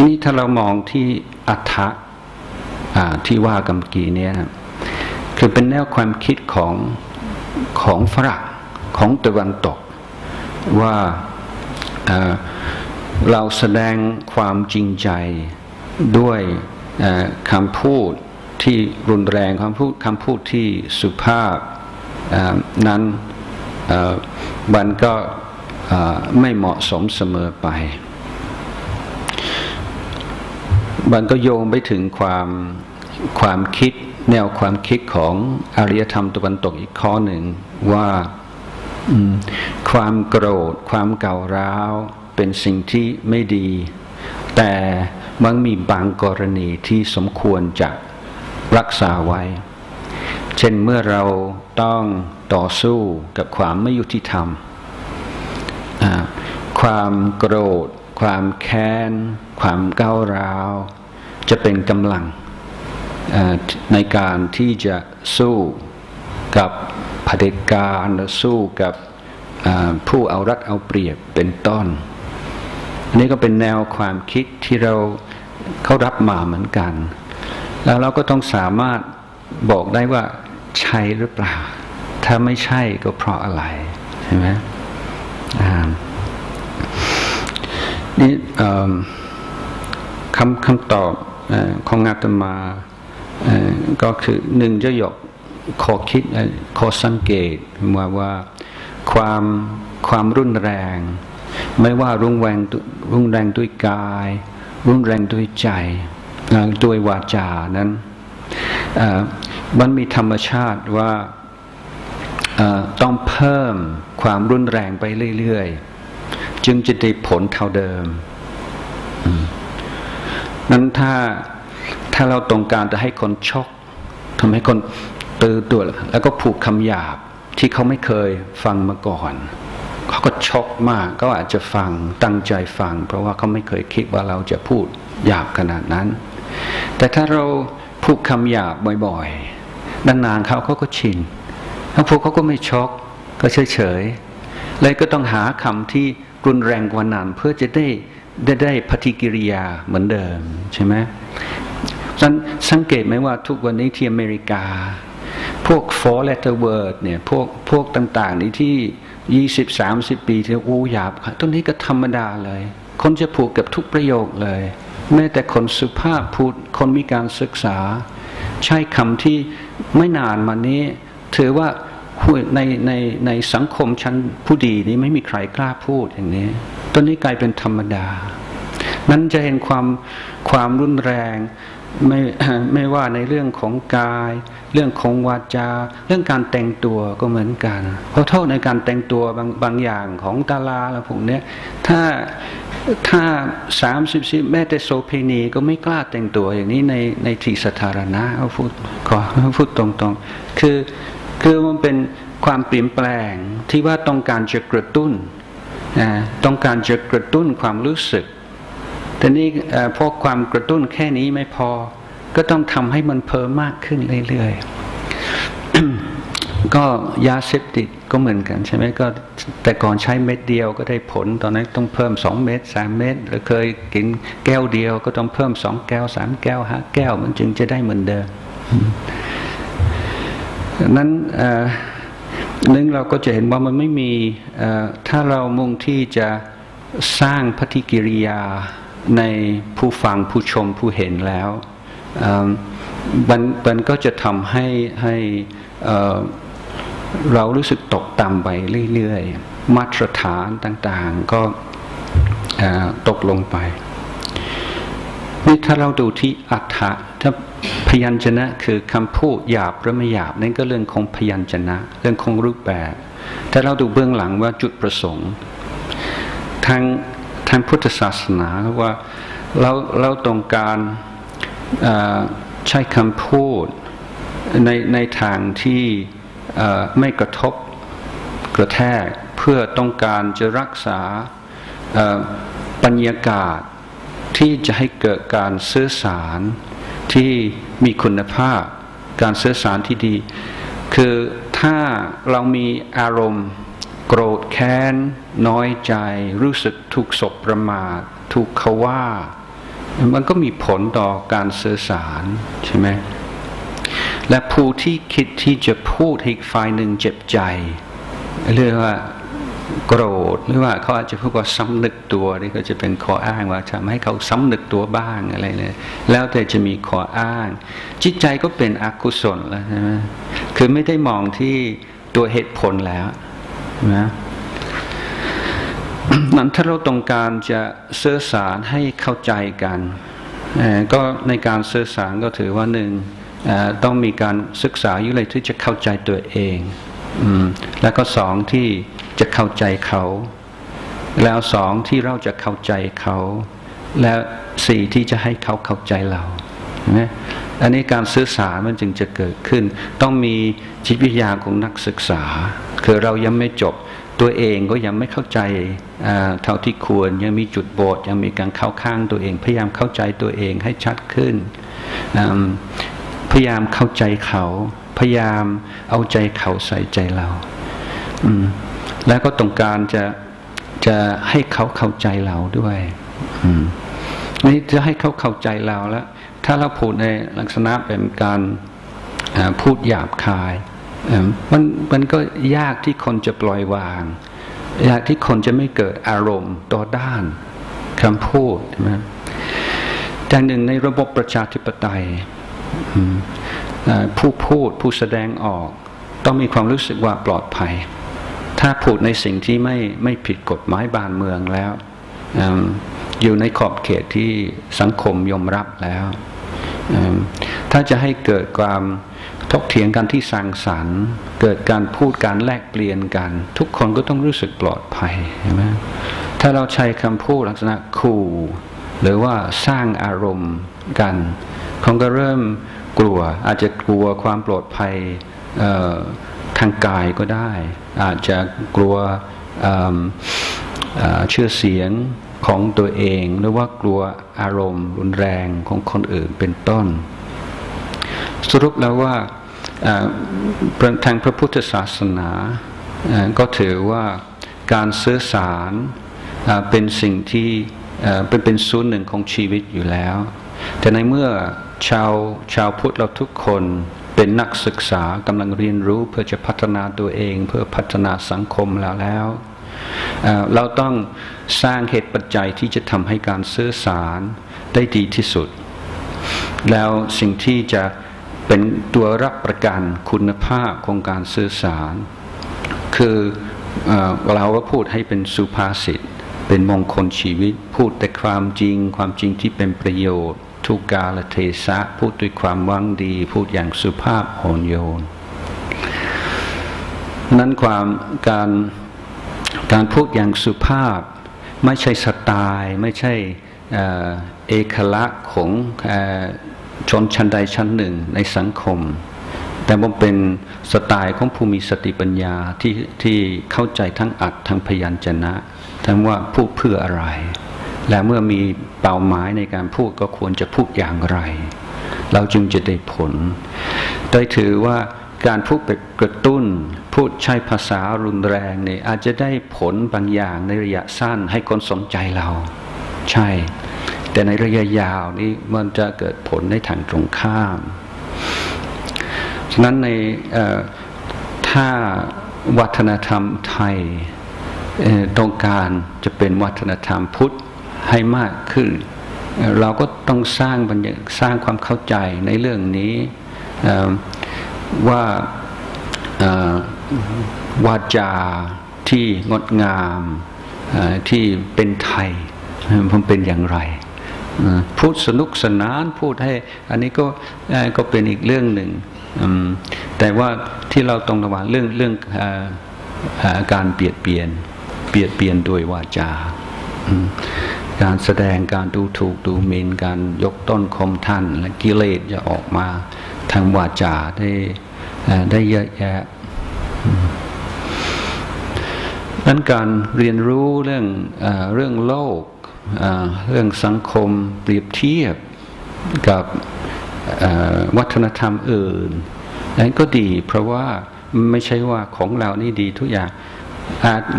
ทีนี้ถ้าเรามองที่อัฏฐะที่ว่ากันเมื่อกี้เนี่ยคือเป็นแนวความคิดของของฝรั่งของตะวันตก ว่าเราแสดงความจริงใจด้วยคำพูดที่รุนแรงคำพูดคำพูดที่สุภาพนั้นมันก็ไม่เหมาะสมเสมอไป มันก็โยงไปถึงความความคิดแนวความคิดของอารยธรรมตะวันตกอีกข้อหนึ่งว่าความโกรธ ความเก่าร้าว เป็นสิ่งที่ไม่ดี แต่มันมีบางกรณีที่สมควรจะรักษาไว้ เช่นเมื่อเราต้องต่อสู้กับความไม่ยุติธรรม ความโกรธ ความแค้น ความก้าวร้าว จะเป็นกำลังในการที่จะสู้กับเผด็จการสู้กับผู้เอารัดเอาเปรียบเป็นต้นอันนี้ก็เป็นแนวความคิดที่เราเขารับมาเหมือนกัน แล้วเราก็ต้องสามารถบอกได้ว่าใช่หรือเปล่า ถ้าไม่ใช่ก็เพราะอะไรใช่ไหมนี่คำคำตอบ ของอาตมาก็คือหนึ่งจะยกข้อคิดข้อสังเกตว่าว่าความความรุนแรง ไม่ว่ารุนแรงรุนแรงด้วยกาย รุนแรงด้วยใจด้วยวาจานั้นมันมีธรรมชาติว่าต้องเพิ่มความรุนแรงไปเรื่อย ๆ จึงจะได้ผลเท่าเดิม นั้นถ้าถ้าเราต้องการจะให้คนช็อกทำให้คนตื่นตัวแล้วก็ผูกคำหยาบที่เขาไม่เคยฟังมาก่อนเขาก็ช็อกมากก็อาจจะฟังตั้งใจฟัง เพราะว่าเขาไม่เคยคิดว่าเราจะพูดหยาบขนาดนั้น แต่ถ้าเราพูดคำหยาบบ่อยๆนานๆเขาเขาก็ชินถ้าพูดเขาก็ไม่ช็อกก็เฉยๆเลยก็ต้องหาคำที่รุนแรงกว่านั้นเพื่อจะได้ ได้ได้ปฏิกิริยาเหมือนเดิมใช่ไหมฉันสังเกตไหมว่าทุกวันนี้ที่อเมริกา พวก four letter word เนี่ยพวกพวกต่าง ๆ นี้ที่ยี่สิบสามสิบปีที่โอ้หยาบตัวนี้ก็ธรรมดาเลย คนจะพูดกับทุกประโยคเลย แม้แต่คนสุภาพพูดคนมีการศึกษา ใช้คำที่ไม่นานมานี้ ถือว่าในในในสังคมชั้นผู้ดีนี้ไม่มีใครกล้าพูดอย่างนี้ ตัวนี้กลายเป็นธรรมดา นั้นจะเห็นความความรุนแรงไม่ไม่ว่าในเรื่องของกาย เรื่องของวาจา เรื่องการแต่งตัวก็เหมือนกัน เพราะโทษในการแต่งตัวบางบางอย่างของดาราแล้วพวกนี้ถ้าถ้าสามสิบสิบแม้แต่โสเพณีก็ไม่กล้าแต่งตัวอย่างนี้ในในที่สาธารณะเขาพูดขอพูดตรงๆ คือคือมันเป็นความเปลี่ยนแปลงที่ว่าต้องการจะกระตุ้น ต้องการจะกระตุ้นความรู้สึก แต่นี้พอความกระตุ้นแค่นี้ไม่พอ ก็ต้องทำให้มันเพิ่มมากขึ้นเรื่อยๆ ก็ยาเสพติดก็เหมือนกันใช่ไหมก็แต่ก่อนใช้เม็ดเดียวก็ได้ผล ตอนนั้นต้องเพิ่มสองเม็ดสามเม็ดหรือเคยกินแก้วเดียวก็ต้องเพิ่มสองแก้วสามแก้วห้าแก้วมันจึงจะได้เหมือนเดิมนั้น นึงเราก็จะเห็นว่ามันไม่มีถ้าเรามุ่งที่จะสร้างปฏิกิริยาในผู้ฟังผู้ชมผู้เห็นแล้วมันมันก็จะทำให้ให้เรารู้สึกตกต่ำไปเรื่อยๆ มาตรฐานต่างๆก็ตกลงไปนี่ถ้าเราดูที่อัฏฐะถ้า พยัญชนะคือคำพูดหยาบหรือไม่หยาบนั่นก็เรื่องของพยัญชนะ เรื่องของรูปแบบถ้าเราดูเบื้องหลังว่าจุดประสงค์ทางทางพุทธศาสนาว่าเราเราต้องการใช้คำพูดในในทางที่ไม่กระทบกระแทกเพื่อต้องการจะรักษาบรรยากาศที่จะให้เกิดการสื่อสารที่ มีคุณภาพ การสื่อสารที่ดี คือถ้าเรามีอารมณ์ โกรธแค้น น้อยใจ รู้สึกถูกศบประมาทถูกเขาว่า มันก็มีผลต่อการสื่อสารใช่ไหมและผู้ที่คิดที่จะพูดให้ฝ่ายหนึ่งเจ็บใจ เรียกว่า โกรธหรือว่าเขาอาจจะพูดว่าซ้ำนึกตัวนี่ก็จะเป็นข้ออ้างว่าทำให้เขาซ้ำนึกตัวบ้างอะไรเลยแล้วแต่จะมีข้ออ้าง จิตใจก็เป็นอกุศลแล้วใช่ไหมคือไม่ได้มองที่ตัวเหตุผลแล้วนะนั้นถ้าเราต้องการจะสื่อสารให้เข้าใจกันก็ในการสื่อสารก็ถือว่าหนึ่งต้องมีการศึกษาอยู่เลยที่จะเข้าใจตัวเอง แล้วก็สองที่ จะเข้าใจเขา แล้วสองที่เราจะเข้าใจเขา แล้วสี่ที่จะให้เขาเข้าใจเรานะอันนี้การสื่อสารมันจึงจะเกิดขึ้น ต้องมีจิตวิทยาของนักศึกษา คือเรายังไม่จบตัวเองก็ยังไม่เข้าใจเท่าที่ควรยังมีจุดโบดยังมีการเข้าข้างตัวเอง พยายามเข้าใจตัวเองให้ชัดขึ้น พยายามเข้าใจเขา พยายามเอาใจเขาใส่ใจเรา แล้วก็ต้องการจะจะให้เขาเข้าใจเราด้วยนี่จะให้เขาเข้าใจเราแล้ว ถ้าเราพูดในลักษณะเป็นการพูดหยาบคายมันมันก็ยากที่คนจะปล่อยวาง ยากที่คนจะไม่เกิดอารมณ์ต่อด้านคำพูดใช่ไหมแต่หนึ่งในระบบประชาธิปไตยผู้พูดผู้แสดงออก ต้องมีความรู้สึกว่าปลอดภัย ถ้าพูดในสิ่งที่ไม่ไม่ผิดกฎหมายบ้านเมืองแล้วอยู่ในขอบเขตที่สังคมยอมรับแล้วถ้าจะให้เกิดความทกเถียงกันที่สร้างสรรค์ เกิดการพูดการแลกเปลี่ยนกัน ทุกคนก็ต้องรู้สึกปลอดภัยใช่ไหมถ้าเราใช้คำพูดลักษณะขู่หรือว่าสร้างอารมณ์กันคนก็เริ่มกลัวอาจจะกลัวความปลอดภัย ทางกายก็ได้ อาจจะกลัวเชื่อเสียงของตัวเอง หรือว่ากลัวอารมณ์รุนแรงของคนอื่นเป็นต้น สรุปแล้วว่าทางพระพุทธศาสนาก็ถือว่าการสื่อสารเป็นสิ่งที่เป็นเป็นส่วนหนึ่งของชีวิตอยู่แล้ว แต่ในเมื่อชาวชาวพุทธเราทุกคน เป็นนักศึกษากำลังเรียนรู้เพื่อจะพัฒนาตัวเอง เพื่อพัฒนาสังคมแล้วแล้ว เราต้องสร้างเหตุปัจจัยที่จะทำให้การสื่อสารได้ดีที่สุด แล้วสิ่งที่จะเป็นตัวรับประกันคุณภาพของการสื่อสาร คือเราก็พูดให้เป็นสุภาษิตเป็นมงคลชีวิต พูดแต่ความจริง ความจริงที่เป็นประโยชน์ ทุกกาลเทศะพูดด้วยความวังดี พูดอย่างสุภาพอ่อนโยน นั้นความการการพูดอย่างสุภาพ ไม่ใช่สไตล์ไม่ใช่เอกลักษณ์ของชนชั้นใดชั้นหนึ่งในสังคม แต่มันเป็นสไตล์ของภูมิสติปัญญาที่ที่เข้าใจทั้งอัดทั้งพยัญชนะ ทั้งว่าพูดเพื่ออะไร และเมื่อมีเป้าหมายในการพูดก็ควรจะพูดอย่างไร เราจึงจะได้ผล โดยถือว่าการพูดไปกระตุ้น พูดใช้ภาษารุนแรงเนี่ยอาจจะได้ผลบางอย่างในระยะสั้นให้คนสนใจเรา ใช่ แต่ในระยะยาวนี้มันจะเกิดผลในทางตรงข้ามฉะนั้นในถ้าวัฒนธรรมไทยต้องการจะเป็นวัฒนธรรมพุทธ ให้มากขึ้น เราก็ต้องสร้างบรรยสร้างความเข้าใจในเรื่องนี้ว่าวาจาที่งดงามที่เป็นไทยมันเป็นอย่างไรพูดสนุกสนานพูดให้ อันนี้ก็ก็เป็นอีกเรื่องหนึ่งแต่ว่าที่เราต้องระวังเรื่องเรื่องการเปลี่ยนเปลี่ยนเปลี่ยนเปลี่ยนโดยวาจา การแสดงการดูถูกดูหมิ่นการยกต้นคมท่าน และกิเลสจะออกมาทางวาจาได้ได้เยอะแยะนั้นการเรียนรู้เรื่องเรื่องโลกเรื่องสังคมเปรียบเทียบกับวัฒนธรรมอื่นนั้นก็ดี เพราะว่าไม่ใช่ว่าของเรานี่ดีทุกอย่าง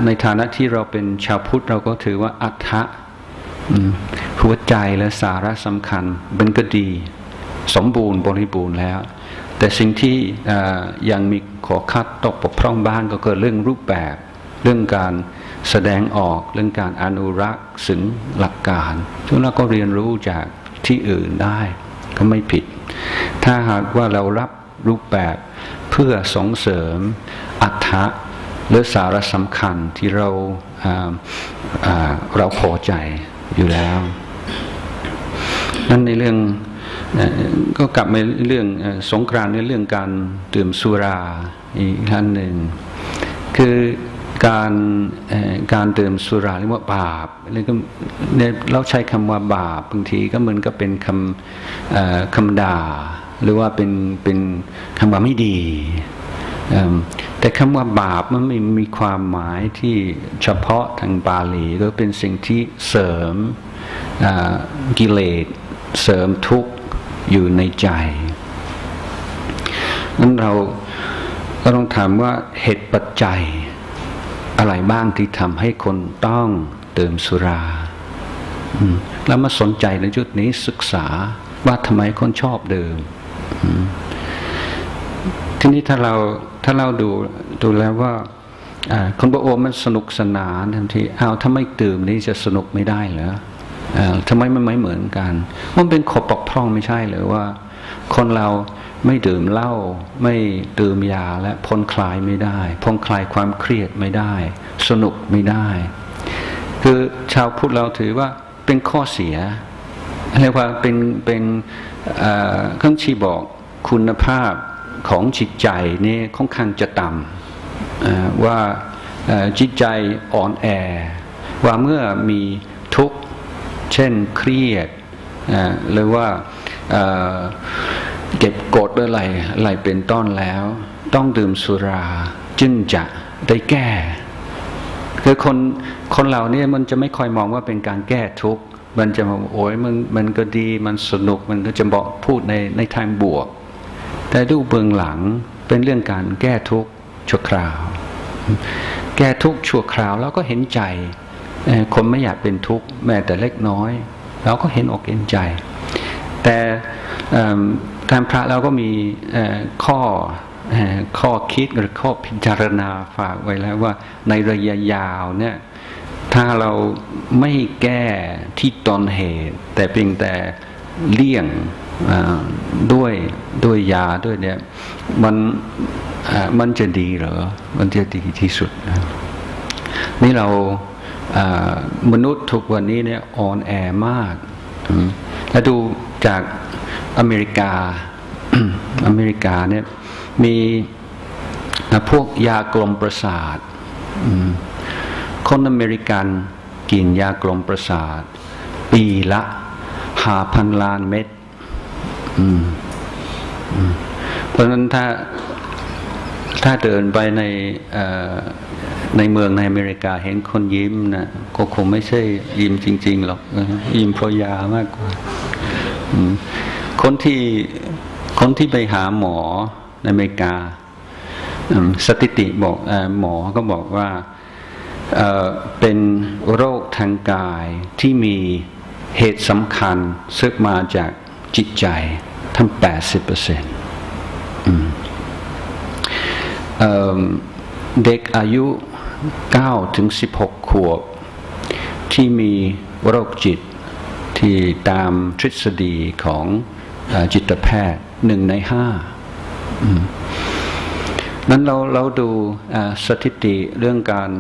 ในฐานะที่เราเป็นชาวพุทธเราก็ถือว่าอัฏฐะ หัวใจและสาระสำคัญเป็นก็ดี สมบูรณ์บริบูรณ์แล้ว แต่สิ่งที่ยังมีขอคัดตกปกพร่องบ้างก็เกิดเรื่องรูปแบบ เรื่องการแสดงออกเรื่องการอนุรักษ์สึงหลักการซึ่งเราก็เรียนรู้จากที่อื่นได้ก็ไม่ผิด ถ้าหากว่าเรารับรูปแบบเพื่อส่งเสริมอัตถะหรือสาระสำคัญที่เราเราพอใจ อยู่แล้วนั่นในเรื่องก็กลับมาเรื่องสงกรานในเรื่องการดื่มสุราอีกท่านหนึ่งคือการการดื่มสุราเรียกว่าบาปนี่ก็เราใช้คำว่าบาปบางทีก็เหมือนก็เป็นคำคำด่า หรือว่าเป็นเป็นคำว่าไม่ดี แต่คำว่าบาปมันไม่มีความหมายที่เฉพาะทางบาลีก็เป็นสิ่งที่เสริมกิเลสเสริมทุกข์อยู่ในใจนั้นเราก็ต้องถามว่าเหตุปัจจัย อะไรบ้างที่ทำให้คนต้องดื่มสุราแล้วมาสนใจในจุดนี้ศึกษาว่าทำไมคนชอบดื่มทีนี้ถ้าเรา ถ้าเราดูดูแล้วว่าคนบอกโอมันสนุกสนานทันทีเอาถ้าไม่ดื่มนี่จะสนุกไม่ได้เหรอทำไมมันไม่เหมือนกัน มันเป็นขบปกพร่องไม่ใช่หรือว่า คนเราไม่ดื่มเหล้าไม่ดื่มยาและพ้นคลายไม่ได้พ้นคลายความเครียดไม่ได้ สนุกไม่ได้ คือชาวพุทธเราถือว่าเป็นข้อเสียเรียกว่าเป็นเป็นเครื่องชี้บอกคุณภาพ ของจิตใจนี่ค่อนข้างจะต่ำว่าจิตใจอ่อนแอ ว่าเมื่อมีทุกข์เช่นเครียดหรือว่าเก็บกดอะไรอะไรเป็นต้นแล้ว ต้องดื่มสุราจึงจะได้แก้คือคนคนเหล่านี้มันจะไม่ค่อยมองว่าเป็นการแก้ทุกข์มันจะบอกโอ้ยมันมันก็ดีมันสนุกมันก็จะบอกพูดในในทางบวก แต่ดูเบื้องหลังเป็นเรื่องการแก้ทุกข์ชั่วคราว แก้ทุกข์ชั่วคราวแล้วก็เห็นใจ คนไม่อยากเป็นทุกข์แม้แต่เล็กน้อย เราก็เห็นอกเห็นใจ แต่ทางพระเราก็มีข้อข้อคิดหรือข้อพิจารณาฝากไว้แล้วว่าในระยะยาวเนี่ยถ้าเราไม่แก้ที่ตอนเหตุ แต่เพียงแต่เลี่ยง ด้วยด้วยยาด้วยเนี่ยมันมันจะดีเหรอ มันจะดีที่สุดนี่เรามนุษย์ทุกวันนี้เนี่ยอ่อนแอมาก แล้วดูจากอเมริกา อเมริกาเนี่ยมีพวกยากลมประสาทคนอเมริกันกินยากลมประสาท ปีละหาพันล้านเม็ด เพราะฉะนั้นถ้าถ้าเดินไปในในเมืองในอเมริกาเห็นคนยิ้มนะก็คงไม่ใช่ยิ้มจริง ๆ หรอกยิ้มเพราะยามากกว่าคนที่คนที่ไปหาหมอในอเมริกาสถิติบอกหมอก็บอกว่าเป็นโรคทางกายที่มีเหตุสำคัญซึ่งมาจาก จิตใจทั้ง 80เปอร์เซ็นต์เด็กอายุ 9 ถึง 16 ขวบ ที่มีโรคจิตที่ตามทฤษฎีของจิตแพทย์หนึ่งในห้านั้นเราเราดูสถิติเรื่องการ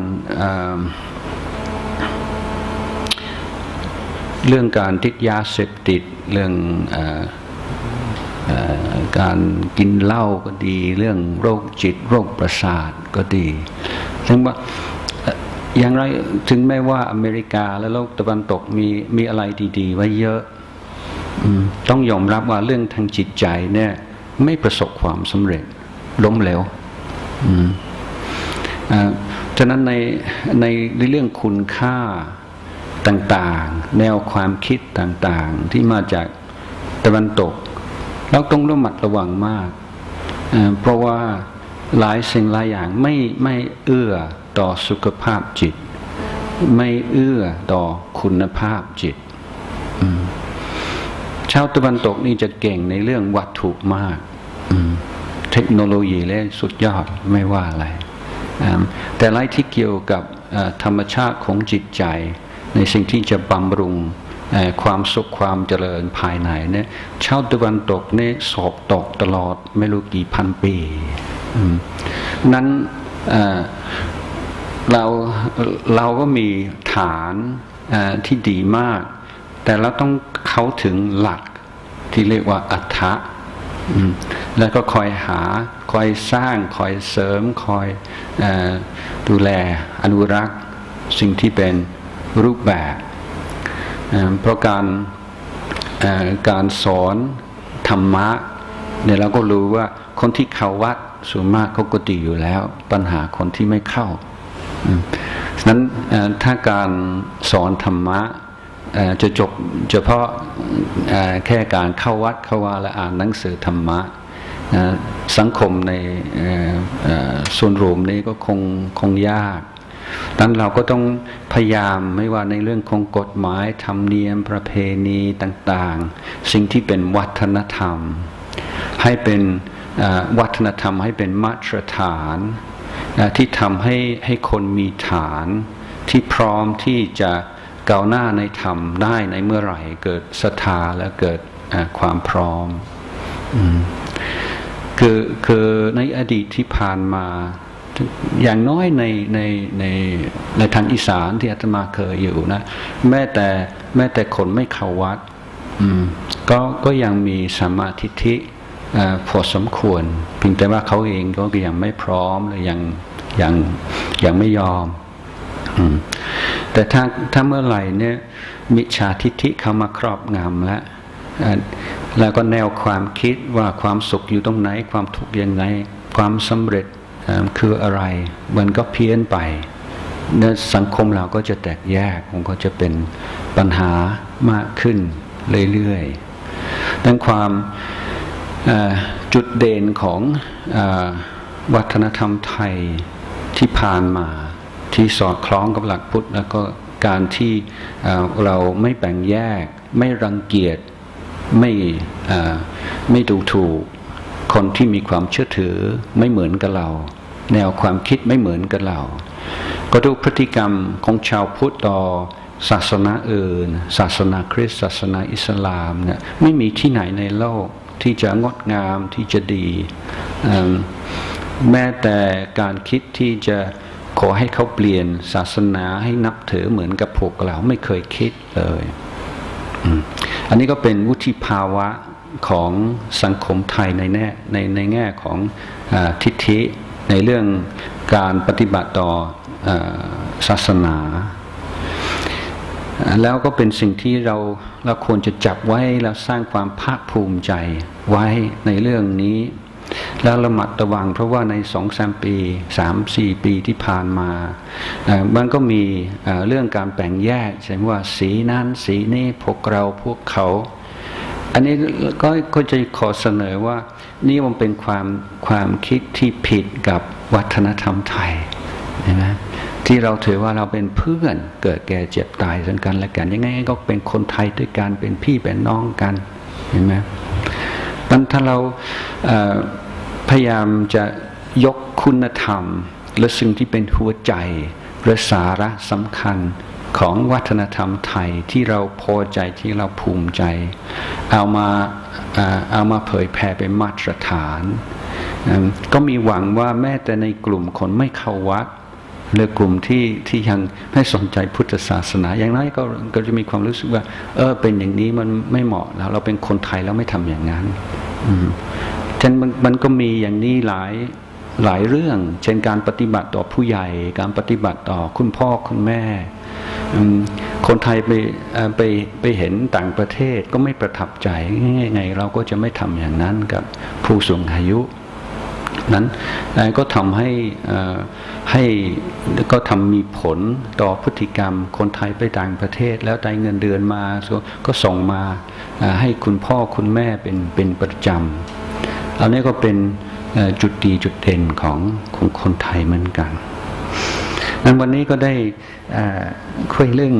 เรื่องการทิดยาเสพติด เรื่องอการกินเหล้าก็ดี เรื่องโรคจิต โรคประสาทก็ดีถึงว่าอย่างไรถึงแม้ว่าอเมริกาและโลกตะวันตกมีมีอะไรดี ๆ ไว้เยอะต้องยอมรับว่าเรื่องทางจิตใจเนี่ยไม่ประสบความสำเร็จล้มเหลวฉะนั้นในในเรื่องคุณค่า ต่างๆ แนวความคิดต่างๆ ที่มาจากตะวันตก เราต้องระมัดระวังมาก เพราะว่าหลายสิ่งหลายอย่างไม่ไม่เอื้อต่อสุขภาพจิต ไม่เอื้อต่อคุณภาพจิตชาวตะวันตกนี่จะเก่งในเรื่องวัตถุมากเทคโนโลยีและสุดยอดไม่ว่าอะไรแต่ไรที่เกี่ยวกับธรรมชาติของจิตใจ ในสิ่งที่จะบำรุงความสุขความเจริญภายในเนี่ยชาวตะวันตกเนี่ยสอบตกตลอดไม่รู้กี่พันปีนั้นเราเราก็มีฐานที่ดีมาก แต่เราต้องเข้าถึงหลักที่เรียกว่าอัฐะแล้วก็คอยหาคอยสร้างคอยเสริมคอยอดูแลอนุรักษ์สิ่งที่เป็น รูปแบบเพราะการการสอนธรรมะเนี่ยเราก็รู้ว่าคนที่เข้าวัดส่วนมากเขาก็ดีอยู่แล้ว ปัญหาคนที่ไม่เข้าฉะนั้นถ้าการสอนธรรมะจะจบเฉพาะแค่การเข้าวัดเข้าว่าและอ่านหนังสือธรรมะสังคมในส่วนรวมนี้ก็คงคงยาก นั้นเราก็ต้องพยายามไม่ว่าในเรื่องของกฎหมายธรรมเนียมประเพณีต่างๆ สิ่งที่เป็นวัฒนธรรม ให้เป็นวัฒนธรรมให้เป็นมาตรฐานที่ทำให้ให้คนมีฐานที่พร้อมที่จะก้าวหน้าในธรรมได้ในเมื่อไหร่เกิดศรัทธาและเกิดความพร้อม คือคือในอดีตที่ผ่านมา อย่างน้อยในในในในทางอีสานที่อาตมาเคยอยู่นะ แม้แต่แม้แต่คนไม่เข้าวัดก็ก็ยังมีสมาธิทิพอสมควรเพียงแต่ว่าเขาเองก็ยังไม่พร้อมหรือยังยังยังไม่ยอมแต่ถ้าถ้าเมื่อไหร่เนี่ยมิจฉาทิฏฐิเข้ามาครอบงำแล้วแล้วก็แนวความคิดว่าความสุขอยู่ตรงไหน ความทุกข์ยังไง ความสำเร็จ คืออะไร มันก็เพี้ยนไปนะสังคมเราก็จะแตกแยกมันก็จะเป็นปัญหามากขึ้นเรื่อยๆดังความจุดเด่นของอวัฒนธรรมไทยที่ผ่านมาที่สอดคล้องกับหลักพุทธแล้วก็การที่เราไม่แบ่งแยก ไม่รังเกียจไม่ไม่ดูถูก คนที่มีความเชื่อถือไม่เหมือนกับเรา แนวความคิดไม่เหมือนกับเรา ก็ดูพฤติกรรมของชาวพุทธต่อศาสนาอื่น ศาสนาคริสต์ศาสนาอิสลามเนี่ยไม่มีที่ไหนในโลกที่จะงดงามที่จะดี แม้แต่การคิดที่จะขอให้เขาเปลี่ยนศาสนาให้นับถือเหมือนกับพวกเราไม่เคยคิดเลยอันนี้ก็เป็นวุฒิภาวะของสังคมไทยในแน่ในในแง่ของอทิฏฐิ ในเรื่องการปฏิบัติต่อศาสนา แล้วก็เป็นสิ่งที่เราเราควรจะจับไว้แล้วสร้างความภาคภูมิใจไว้ในเรื่องนี้ แล้วระมัดระวังเพราะว่าในสองสามปีสามสี่ปีที่ผ่านมา มันก็มีเรื่องการแบ่งแยกใช่ไหมว่าสีนั้นสีนี้พวกเราพวกเขา อันนี้ก็ก็จะขอเสนอว่า นี่มันเป็นความความคิดที่ผิดกับวัฒนธรรมไทยใช่ไหมที่เราถือว่าเราเป็นเพื่อนเกิดแก่เจ็บตายสันกันและกัน ยังไงก็เป็นคนไทยด้วยกันเป็นพี่เป็นน้องกันเห็นไหมมันถ้าเราพยายามจะยกคุณธรรม และสิ่งที่เป็นหัวใจหรือสาระสำคัญของวัฒนธรรมไทยที่เราพอใจที่เราภูมิใจ เอามา เอามาเผยแผ่เป็นมาตรฐาน ก็มีหวังว่าแม้แต่ในกลุ่มคนไม่เข้าวัดหรือกลุ่มที่ที่ยังไม่สนใจพุทธศาสนา อย่างน้อยก็ก็จะมีความรู้สึกว่า เออเป็นอย่างนี้มันไม่เหมาะแล้วเราเป็นคนไทยแล้วไม่ทำอย่างนั้นฉะนั้นมันมันก็มีอย่างนี้หลายหลายเรื่อง เช่นการปฏิบัติต่อผู้ใหญ่ การปฏิบัติต่อคุณพ่อคุณแม่ คนไทยไปไปไปเห็นต่างประเทศก็ไม่ประทับใจไงเราก็จะไม่ทำอย่างนั้นกับผู้สูงอายุนั้นก็ทำให้ให้ก็ทำมีผลต่อพฤติกรรม คนไทยไปต่างประเทศ แล้วได้เงินเดือนมา ก็ส่งมาให้คุณพ่อคุณแม่เป็นเป็นประจำอันนี้ก็เป็นจุดดีจุดเด่นของของคนไทยเหมือนกัน นั้นวันนี้ก็ได้คุยเรื่อง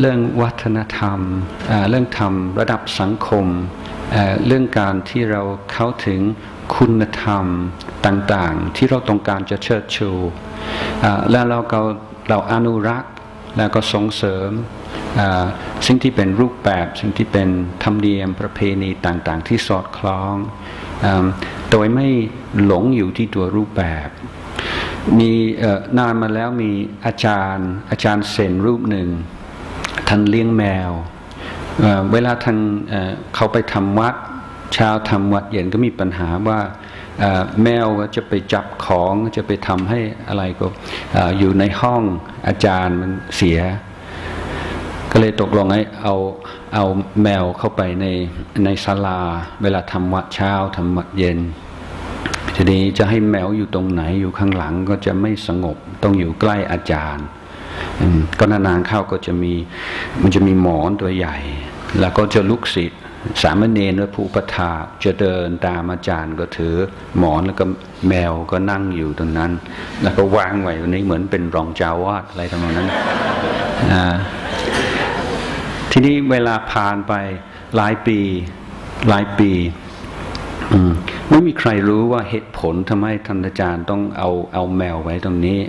เรื่องวัฒนธรรม เรื่องธรรมระดับสังคม เรื่องการที่เราเข้าถึงคุณธรรมต่างๆ ที่เราต้องการจะเชิดชูแล้วเราก็เราอนุรักษ์แล้วก็ส่งเสริมสิ่งที่เป็นรูปแบบสิ่งที่เป็นธรรมเนียมประเพณีต่างๆ ที่สอดคล้อง โดยไม่หลงอยู่ที่ตัวรูปแบบ มีนานมาแล้วมีอาจารย์ อาจารย์เซนรูปหนึ่งท่านเลี้ยงแมวเวลาท่านเขาไปทำวัดเช้าทำวัดเย็นก็มีปัญหาว่าแมวจะไปจับของจะไปทำให้อะไรก็อยู่ในห้องอาจารย์มันเสีย ก็เลยตกลงให้เอาเอาแมวเข้าไปในในศาลา เวลาทำวัดเช้าทำวัดเย็น ทีนี้จะให้แมวอยู่ตรงไหนอยู่ข้างหลังก็จะไม่สงบต้องอยู่ใกล้อาจารย์ก็นานๆเข้าก็จะมีมันจะมีหมอนตัวใหญ่ แล้วก็จะลุกศิษย์สามเณรหรือผู้ประทาจะเดินตามอาจารย์ก็ถือหมอนแล้วก็แมวก็นั่งอยู่ตรงนั้น แล้วก็วางไว้ตรงนี้เหมือนเป็นรองเจ้าวาดอะไรทำนองนั้นทีนี้เวลาผ่านไปหลายปีหลายปี ไม่มีใครรู้ว่าเหตุผลทำไมท่านอาจารย์ต้องเอาเอาแมวไว้ตรงนี้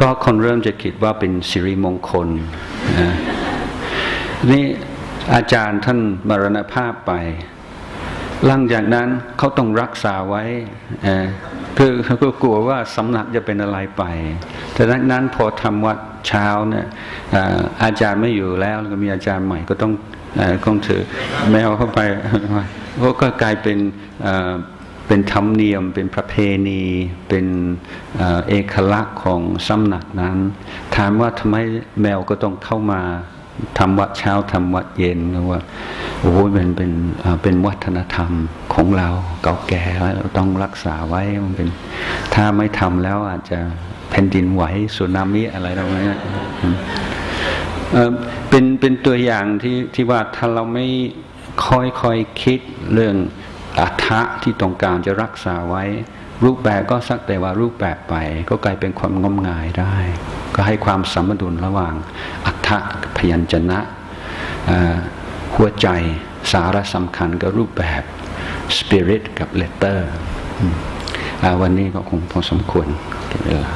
ก็คนเริ่มจะคิดว่าเป็นสิริมงคลนี่อาจารย์ท่านมรณภาพไป หลังจากนั้นเขาต้องรักษาไว้คือเขาก็กลัวว่าสำนักจะเป็นอะไรไปแต่ดังนั้นพอทำวัดเช้าเนี่ยอาจารย์ไม่อยู่แล้วก็มีอาจารย์ใหม่ก็ต้องต้องถือแมวเข้าไป ก็กลายเป็นเป็นธรรมเนียม เป็นประเพณี เป็นเอกลักษณ์ของสำนักนั้น ถามว่าทำไมแมวก็ต้องเข้ามาทำวัดเช้าทำวัดเย็นว่าโอ้ยเป็นเป็นเป็นวัฒนธรรมของเราเก่าแก่เราต้องรักษาไว้มันเป็น ถ้าไม่ทำแล้วอาจจะแผ่นดินไหวสุนามิอะไรตรงนี้เป็นเป็นตัวอย่างที่ที่ว่าถ้าเราไม่ ค่อยค่อยคิดเรื่องอัฐะที่ต้องการจะรักษาไว้ รูปแบบก็สักแต่ว่ารูปแบบไป ก็กลายเป็นความงมงายได้ ก็ให้ความสมดุลระหว่างอัฐะพยัญชนะหัวใจสาระสำคัญกับรูปแบบ spirit กับ letter วันนี้ก็คงพอสมควรเวลา